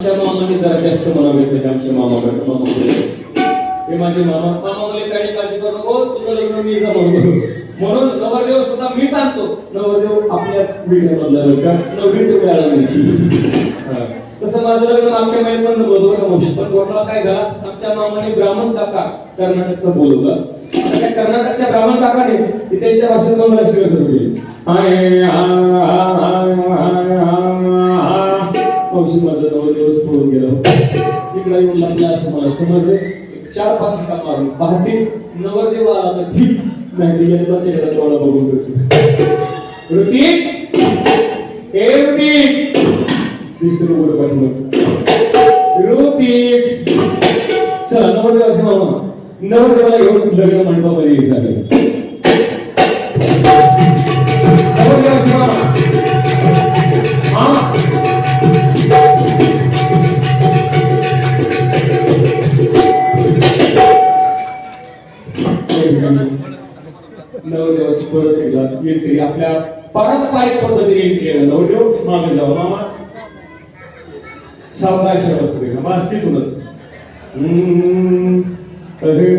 आमच्या मामाने जरा जास्त मला भेटले आमच्या मामाकडे? मामा हे माझे मामा. मामा बोलले काही काळजी करू नको. तुझं लग्न मी जमवतो म्हणून नवरदेव सुद्धा मी सांगतो नवरदेव आपल्याच पिढीमधला बरं का? नवरी ते वेळा तसं माझं लग्न मागच्या महिन्यात पण बोलतो बरं का मावशी. पण घोटाळा काय झाला? आमच्या मामाने ब्राह्मण काका कर्नाटकचं बोलवलं. आता त्या कर्नाटकच्या ब्राह्मण काकाने ती त्यांच्या भाषेत मला लक्ष सुरू केली आणि आ, आ, आ, आ, आ, मावशी माझा नऊ दिवस पळून गेलो तिकडे येऊन लागला असं मला समजले. चार पाच हक्का मारून पाहते. नवरदेव आला तर ठीक. नाही यांचा चेहरा डोळा बघून करतो ऋतिक! हे ऋतिक! दिसतो का बरं ऋतिक! चला नवरदेव असे मामा नवरदेवाला घेऊन लग्न मंडपामध्ये यायचं आपल्या पारंपरिक पद्धतीने एंट्री नवदेव मागे जाऊ मामा. सावकाश बसतो का बस तिथूनच हम्म, अरे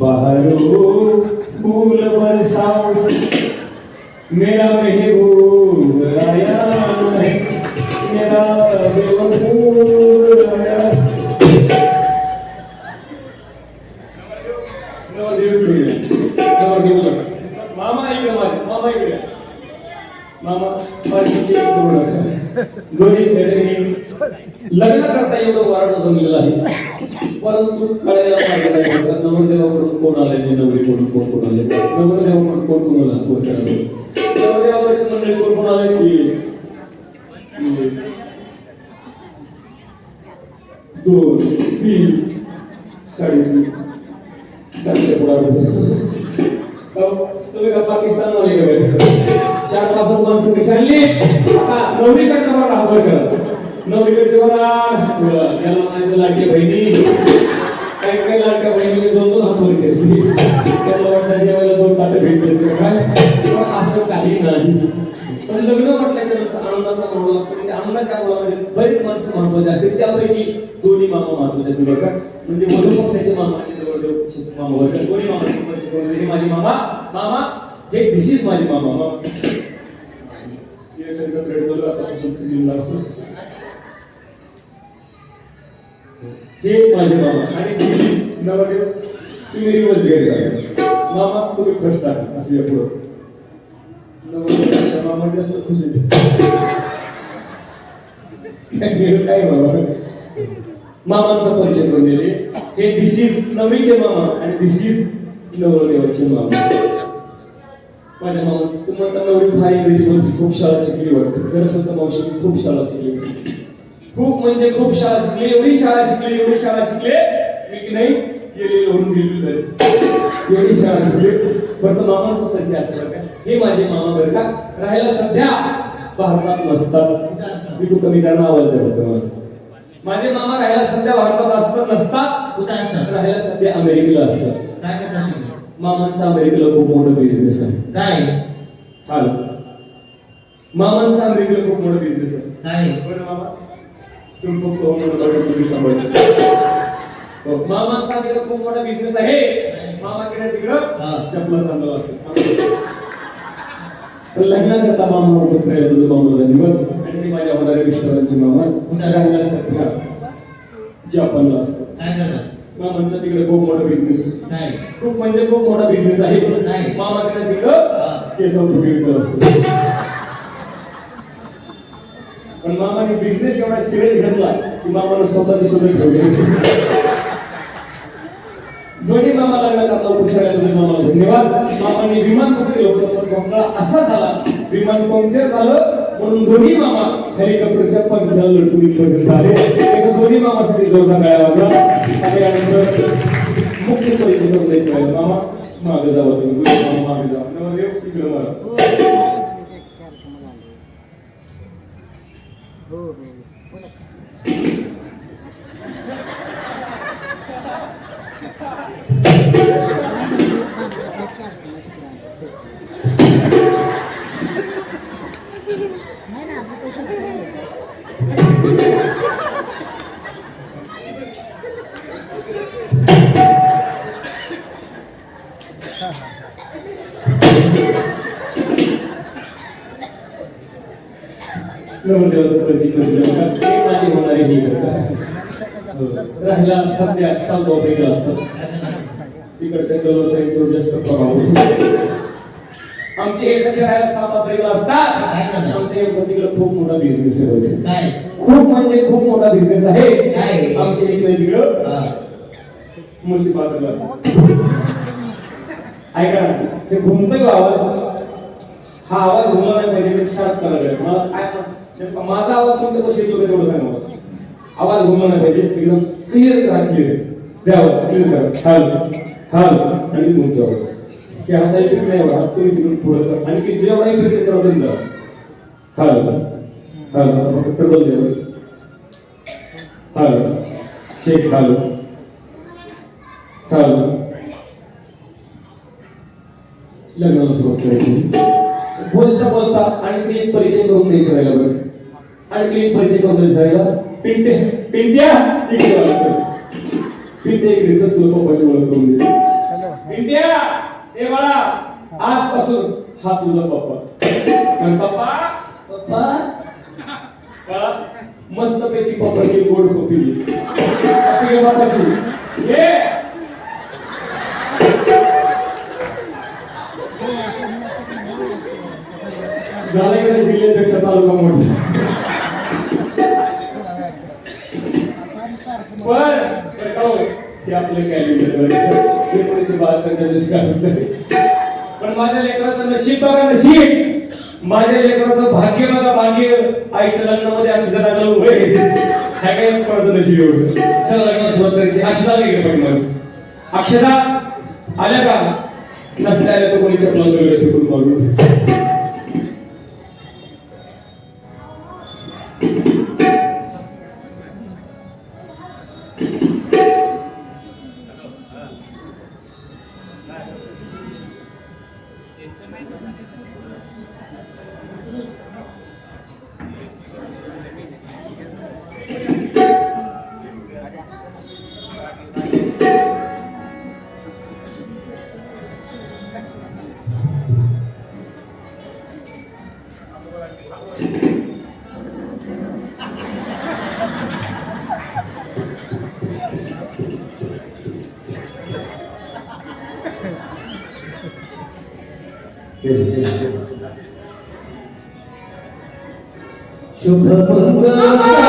बहारो फूल बरसाओ मेरा मेहर आहे कळायला नवरदेवाकडून कोण आले नाही कोण कोण आले नवरदेवाकडून कोण कोण आला? कोण कोण नवरदेवाकडची मंडळी कोण कोण आले की दोन तीन साडेतीन साडेच्या पुढे तुम्ही का पाकिस्तानमध्ये चार पाचच माणसं कशी आणली? आता नवरीकडचं बघा हात करा नवरीकडचं बघा त्याला म्हणायचं लाडकी बहिणी. काही काही लाडक्या बहिणी दोन दोन घेतली त्याला वाटतं जेवायला दोन ताटं भेट काय? पण असं काही नाही. पण लग्न म्हटल्याच्या नंतर आनंदाचा माहोल असतो. म्हणजे आनंदाच्या माहोलामध्ये बरेच माणसं महत्त्वाचे असतील. त्यापैकी दोन्ही मामा महत्त्वाचे असतील बरं का? म्हणजे वधू मामा आणि नवरदेव पक्षाचे मामा बरं का? दोन्ही हे माझे मामा. मामा हे दिस इज माझे मामा. मामा हे माझे मामा आणि दिस इज तुम्ही रिवर्स गेले मामा तुम्ही खुश आहे असं या पुढं. नवरदेवाच्या मामा जास्त खुश आहे. काय काय बाबा? मामांचा परिचय करून दिले हे दिस इज नवीचे मामा आणि दिस इज नवरदेवाचे मामा. माझ्या मामा तुम्हाला नवरी भारी इंग्रजी बोलते खूप शाळा शिकली वाटते. खरं सांगतो मावशी खूप शाळा शिकली. खूप म्हणजे खूप शाळा शिकली एवढी शाळा शिकली एवढी शाळा शिकले मी की नाही गेले होऊन गेली जाईल. एवढी शाळा शिकली. पण तो मामांचा परिचय असेल का? हे माझे मामा बरं का? राहायला सध्या भारतात नसतात. मी खूप कमी त्यांना आवाज तुम्हाला माझे मामा राहायला सध्या भारतात असतात नसतात. कुठं असतात? राहायला सध्या अमेरिकेला असतात. काय करतात? मामांचा अमेरिकेला खूप मोठा बिझनेस आहे. काय? हॅलो मामांचा अमेरिकेला खूप मोठा बिझनेस आहे. काय? बरं मामा. खूप मोठा बिझनेस सांभाळता. हो, मामांचा तिकडे खूप मोठा बिझनेस आहे. मामाकडे तिकडं हा. चपला सांभाळ असते लग्नाकरता मामा उपस्थित राहिले तुझं मामा निवड. आणि ते माझ्या होणाऱ्या मिस्टरांचे मामा कुठं? राहायला सध्या जपानला असतात मामांचा तिकडे खूप मोठा बिझनेस खूप म्हणजे खूप मोठा बिझनेस आहे. नाही. मामाकडे तिकडं केसव असतो. पण मामाने बिझनेस एवढा सिरियस घेतला की मामाला स्वतःची सुद्धा ठेवली. दोन्ही मामा लागला आपला उपसरायला मामा धन्यवाद मामाने विमान बुक केलं होतं पण घोटाळा असा झाला विमान पंक्चर झालं म्हणून दोन्ही मामा हेलिकॉप्टरच्या पंख्याला लटकून इथपर्यंत आले. एका दोन्ही मामासाठी जोरदार मिळाला होता आणि यानंतर मुख्य परिचय करून द्यायचं मामा मागे जावा तुम्ही. मागे जावा. इकडे मारा नाही ना आता सध्या सावगाव पैकी असतात. तिकडच्या कलरचा जास्त प्रभाव आमचे हे सध्या राहायला सात अप्रिल असतात आमच्या यांचा तिकडे खूप मोठा बिझनेस आहे. खूप म्हणजे खूप मोठा बिझनेस आहे? आमच्या इकडे तिकडं. मुशी बाजूला असतात. ऐका ना ते घुमतोय आवाज हा आवाज घुमला नाही पाहिजे शांत करायला. मला काय माझा आवाज तुमच्या कशी येतो तेवढं सांगा आवाज घुमला पाहिजे. एकदम क्लिअर करा क्लिअर द्या आवाज क्लिअर करा. हाल हाल आणि घुमतो आवाज. की हा साईड इफेक्ट नाही एवढा तुम्ही तिकडून थोडस आणि की जेवढा इफेक्ट आहे तुम्ही द्या. हाल हाल फक्त ट्रबल द्या. हाल चेक हाल हाल लग्नाला सुरुवात करायची. बोलता बोलता आणखी एक परिचय करून द्यायचा राहिला बरं. आणखी एक परिचय करून द्यायचा राहिला. पिंटे पिंट्या इकडे पिंटे इकडे चल तुला पप्पाची ओळख करून दे पिंट्या ए बाळा आजपासून हा तुझा पप्पा. आणि पप्पा पप्पा? बाळा मस्त पैकी पप्पाची गोड घे. पप्पाची. ये. झालं की जिल्ह्यापेक्षा तालुका मोठा? पण कटाव ते आपलं कॅलेंडर एकोणीसशे बहात्तरच्या दुष्काळ. पण माझ्या लेकराचं नशीब बघा नशीब! माझ्या लेकराचं भाग्य बघा भाग्य! आईच्या लग्नामध्ये अक्षता टाकलं उभे काय काय कोणाचं नशीब एवढं? सर लग्न सुरुवात करायची अक्षता गेले पण मग अक्षता आल्या का? नसल्या आल्या तर कोणी चपला वगैरे करून बघू Mừng!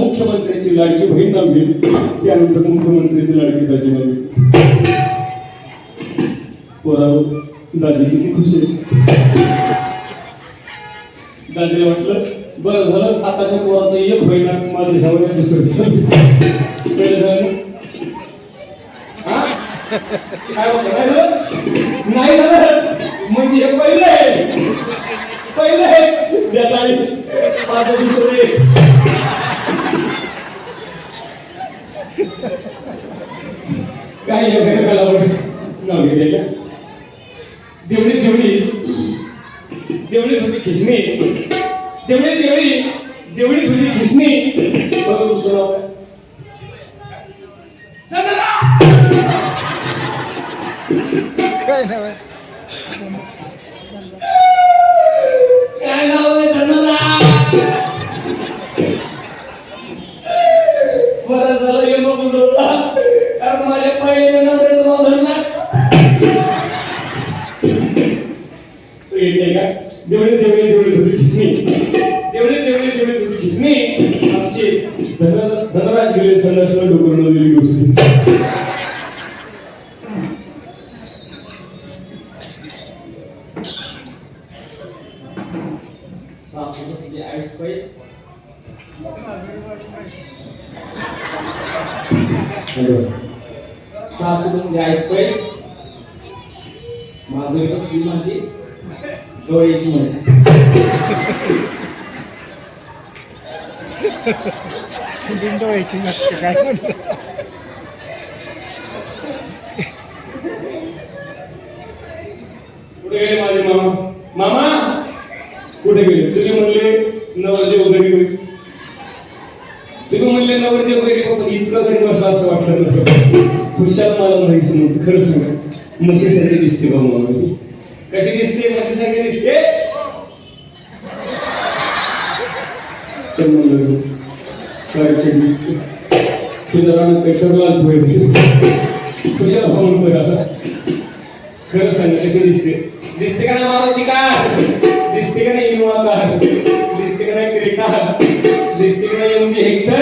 मुख्यमंत्र्याची लाडकी बहीण नव्हे त्यानंतर मुख्यमंत्र्याची लाडकी दाजी नव्हे पोराव दाजी किती खुश आहे दाजीला वाटलं बरं झालं आताच्या पोराचं एक होईना माझं ह्या वयात दुसरं कळलं झालं? काय होतं? नाही झालं? म्हणजे हे पहिलं आहे. पहिलं आहे. द्या ताली. माझं दुसरं आहे काय आहे बरं का लावलं? नाव घेते देवळी देवडी देवडी थोडी खिसणी देवळी देवळी. देवळी थोडी खिसणी बघा तुमचं नाव काय? ना, ना, धनराज गेले संघटना डोकरनं दिली गोष्टी सासू बसली आईस पाईस सासू बसली आईस पाईस माधुरी बसली माझी डोळ्याची म्हैस डोळ्याची नसते काय म्हणलं कुठे गेले माझे मामा? मामा? कुठे गेले? तुम्ही म्हणले नवरदेव घरी होईल तुम्ही म्हणले नवरदेव घरी पण इतकं घरी बसला असं वाटलं नव्हतं. खुशाल मला माहिती नव्हतं खरं सांगा. म्हशीसारखी दिसते बा मामा. कशी दिसते? म्हशीसारखी दिसते तर म्हणलं तुझं चिडली होईल खुशाल भाऊ म्हणतोय खरं सांग कशी दिसते? दिसते का नाही मारुती का? दिसते का नाही इनोवा का दिसते का नाही क्रिटा? दिसते का नाही एमजी हेक्टर?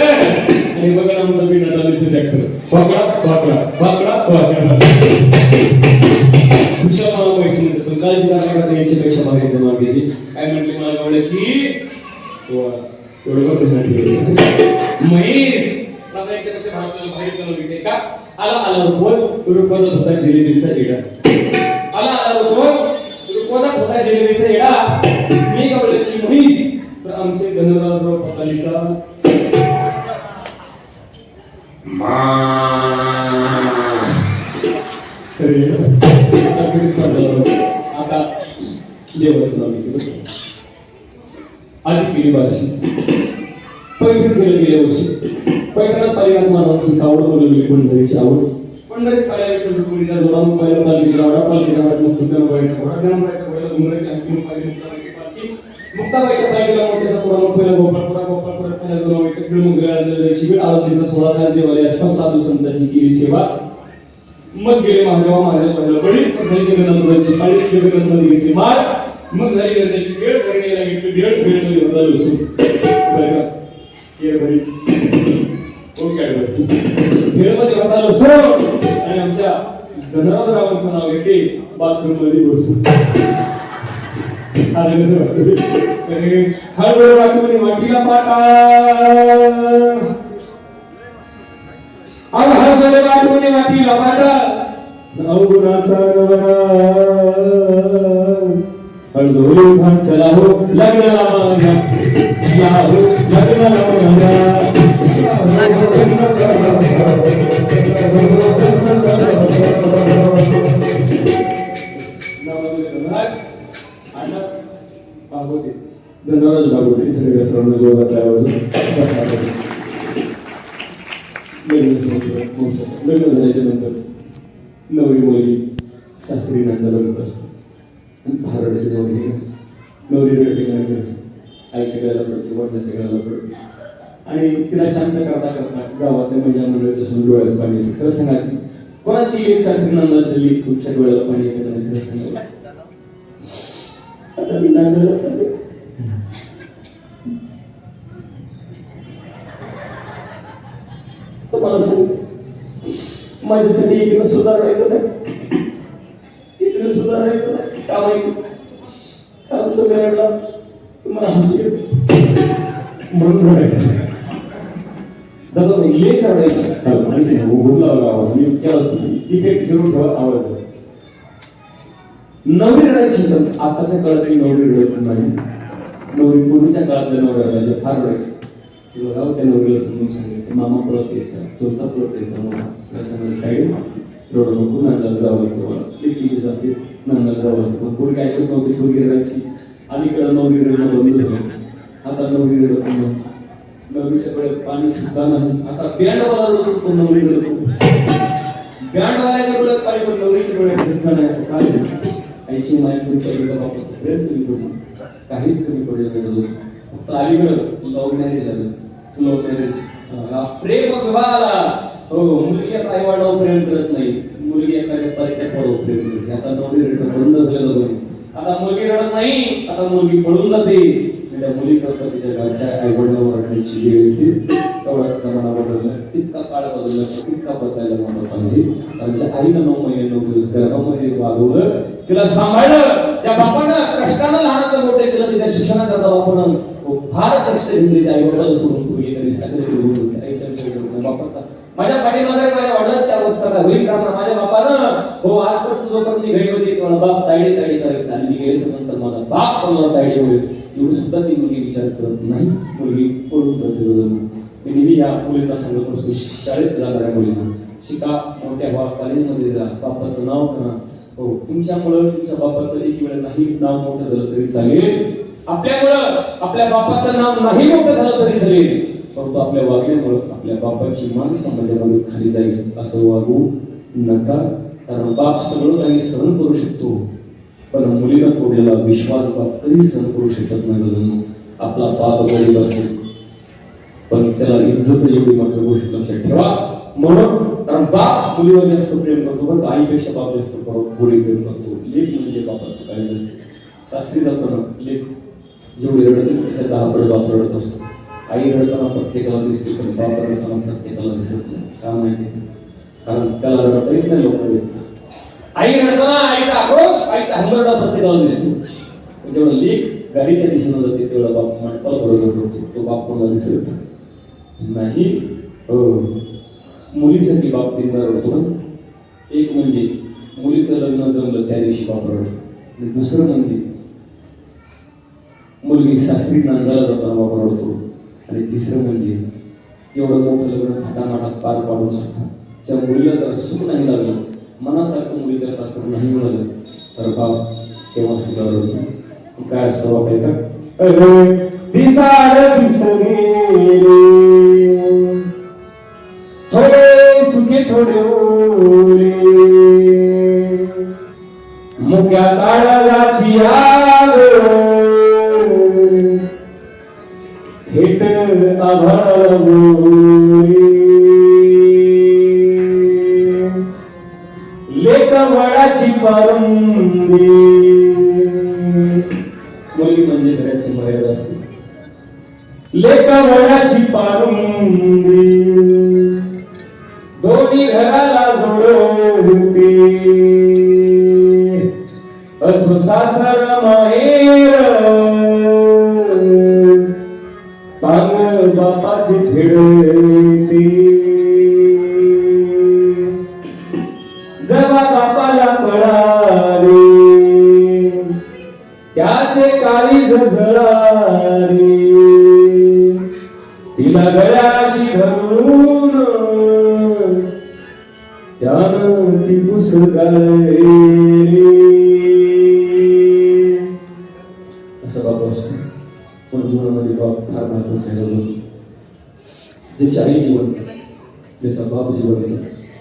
आणि बघा ना आमचा बिना चालीचं ट्रॅक्टर वाकडा वाकडा वाकडा वाकडा. खुशाल मला पैसे म्हणतात पण काळजी यांच्यापेक्षा बघायचं मागे. काय म्हटले मला एवढ्याशी? वा. एवढं ठेवायचं. म्हैस यांच्यापेक्षा भारताला बाहेर का? आला आला रुपवत रुपवत होता जिलेबीचा इडा आला आला रुपवत रुपवतच होता जिलेबीचा इडा मी गवळ्याची म्हैस तर आमचे धनराजराव पतालीचा. पडलं? आता देवाचं नाव घेतलं अधिक केली बारशी. पैठण केलं गेल्या वर्षी. पैठणात पालिकात महाराजांची कावड बोलवली पंढरीची आवड. पंढरीत पाल्या म्हणजे विठ्ठल जोडा मग पाहिला पालखीचा वाडा पालखीचा वाट मस्त गणबाईचा घोडा गणबाईचा घोड्याला घुमराची अंतिम पाहिली मुक्ताबाईची पालखी. मुक्ताबाईच्या पालखीला मोठ्याचा पुरा पहिला गोपाळपुरा गोपाळपुरा पहिला जुनाबाईचा खेळ मग शिबिर आरतीचा सोळा खास देवालय आसपास साधू संतांची केली सेवा. मग गेले महादेवा महादेव पहिला बळी मग झाली जगन्नाथाची पाळी जगन्नाथमध्ये घेतली मार मग झाली गर्दीची वेळ करणेला घेतली वेळ भेटमध्ये होता लसूण ये बळी ओके होता लसूण आणि आमच्या धनराज रावांचं नाव घेते बाथरूममध्ये बसून. आता कसं वाटतं? हळूहळू वाटून वाटीला पाटा. नवरा हळदोली भान चला हो लग्नाला माझ्या या हो करता गावातल्या महिला मंडळीच्या डोळ्याला पाणी येते. खरं सांगायचं कोणाची एक शास्त्री नंदाचं लेख तुमच्या डोळ्याला पाणी येते नाही खरं सांगायचं. आता मी नांदेडला चालले. तर माझ्यासाठी इकडे सुधारायचं नाही. इकडे सुधारायचं नाही. का माहिती कारण तो रडला मला हसू येते. म्हणून रडायचं नाही. दादा हो मी लेख करायचं काल माहिती नाही उघडला गावात मी केलाच नाही. इथे चिरून ठेवा आवडतं नवरी रडायची तर आताच्या काळात तरी नवरी रडत नाही. नवरी पूर्वीच्या काळातल्या नवरी रडायच्या फार रडायचं. शिवराव त्या नवरीला समजून सांगायचं मामा पळत यायचा. चौथा पळत यायचा मामा काय सांगायचं काय रडू नको नांदाला जावं लागतं मला. जाते नांदाला जावं लागतं. पण काय करत नव्हती पोरगी रडायची. अलीकडं नवरी रडणं बंद झालं. आता नवरी रडत नाही. नवरीच्या पाणी सुद्धा नाही. आता बँडवाला लोक पण नवरी रडतो बँडवाल्याच्या डोळ्यात पाणी पण नवरीच्याकडे सुद्धा नाही असं काय आईची माया तुमच्या डोळ्यात बापाचं प्रेम कमी पडलं. काहीच कमी पडलं नाही फक्त अलीकडं लव्ह मॅरेज झालं. लव्ह मॅरेज प्रेम विवाहाला. हो मुलगी आता आई वाढव प्रेम करत नाही. मुलगी एखाद्या परित्यावर प्रेम करते. आता नवरी रेट बंद झालेलं आता मुलगी रडत नाही आता मुलगी पळून जाते. त्या मुली करता तिच्या घरच्या आई वडिलावर रडण्याची वेळ येते. तेवढा जमाना बदलला. तितका काळ बदलला तितका बदलायला मला पाहिजे. त्यांच्या आईनं नऊ महिने नऊ दिवस गर्भामध्ये वागवलं. तिला सांभाळलं. त्या बापानं कष्टानं लहानाचं मोठे केलं. तिच्या शिक्षणाकरता बापानं फार कष्ट घेतले. त्या आईवडिला सोडून पूर्वी तरी आईचा विचार करत बापाचा माझ्या पाठीमागे माझ्या वडिलांच्या चार काय? होईल कारण माझ्या बापानं हो आजपर्यंत जोपर्यंत मी घरी होती. तेव्हा बाप ताडी ताडी करायचं आणि मी नंतर माझा बाप पण मला ताडी होईल. एवढी सुद्धा ती मुलगी विचार करत नाही. मुलगी पळून जाते मी नेहमी या मुलींना सांगत असतो शाळेत जाणाऱ्या मुलींना. शिका मोठ्या व्हा कॉलेजमध्ये जा. बापाचं नाव करा. हो तुमच्यामुळं तुमच्या बापाचं एक वेळ नाही नाव मोठं झालं तरी चालेल. आपल्यामुळं आपल्या बापाचं नाव नाही मोठं झालं तरी चालेल. परंतु आपल्या वागण्यामुळं आपल्या बापाची मान समाजामध्ये खाली जाईल असं वागू नका. कारण बाप सगळं काही सहन करू शकतो पण मुलीला तोडलेला विश्वास बाप कधी सहन करू शकत नाही आपला बाप गरीब असेल पण त्याला इज्जत एवढी मात्र गोष्ट लक्षात ठेवा. म्हणून कारण बाप मुलीवर जास्त प्रेम करतो पण आईपेक्षा बाप जास्त पुढे प्रेम करतो. लेख म्हणजे बापाचं काय जास्त? सासरी जाताना लेख जेवढे रडत त्याच्या दहा पड बाप रडत असतो. आई रडताना प्रत्येकाला दिसते पण बाप रडताना प्रत्येकाला दिसत नाही. का माहिती? कारण त्याला रडता येत नाही लोकांना आई रडताना आईचा आक्रोश आईचा हंगरडा प्रत्येकाला दिसतो. जेवढा लेख गाडीच्या दिशेनं जाते तेवढा बाप मंडपाला बरोबर करतो तो बाप कोणाला दिसत नाही. हो. मुलीसाठी बाप तीनदा रडतो. ना एक म्हणजे मुलीचं लग्न जमलं त्या दिवशी बाप रडतो. आणि दुसरं म्हणजे मुलगी सासरी नांदाला जाताना बाप रडतो. आणि तिसरं म्हणजे एवढं मोठं लग्न थाटामाटात पार पाडून सुद्धा ज्या मुलीला जर सुख नाही लागलं मनासारखं मुलीचं शास्त्र नाही मिळालं तर बाप तेव्हा सुद्धा काय असतो बाप आहे का? असो सासर माहेर पांग बापाची खेळ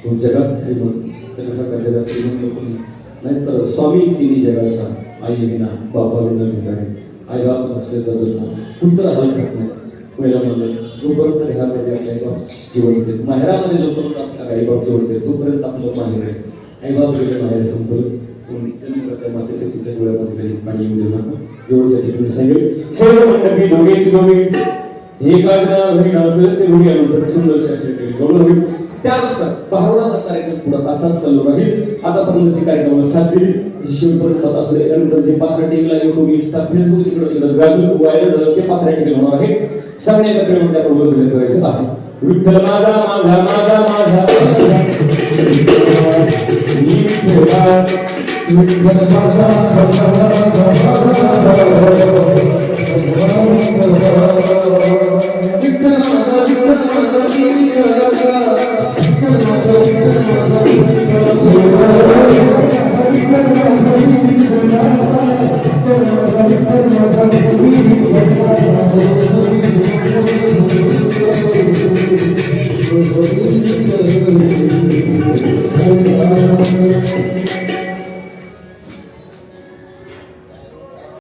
जगात श्रीमंत त्याच्यासारखा जगात श्रीमंत कोणी नाही. तर स्वामी तिन्ही जगाचा आई विना बाबा विना भिकारी. आई बाप नसले तर कुठं हाल करत नाही? पहिला म्हणलं जोपर्यंत ह्यामध्ये आपले आईबाप जीवन देत माहेरामध्ये जोपर्यंत आपल्या आईबाप जीवन देत तोपर्यंत आपलं माहेर आहे. आईबाप गेले माहेर संपलं. कोणी डोळ्यामध्ये पाणी येऊ नका. एवढंसाठी तुम्ही सांगेल. सर्व मंडपी दोघे ती दोघे हे गाजना घरी ते दोघे सुंदर शासन केली. गौरव त्यानंतर बाहेरचा कार्यक्रम पुढे असाच चालू राहील. आतापर्यंत जशी कार्यक्रमाला साथ दिली शेवटपर्यंत असू दे त्यानंतर जे पात्र टीव्हीला युट्यूब इंस्टा फेसबुक तिकडे तिकडे गाजून व्हायरल झालं ते पात्र टीव्ही होणार आहे. सगळे एकत्र येऊन त्या प्रबोधन करायचं आहे. विठ्ठल माझा माझा माझा माझा. विठ्ठल माझा माझा माझा. माझा. Thank you.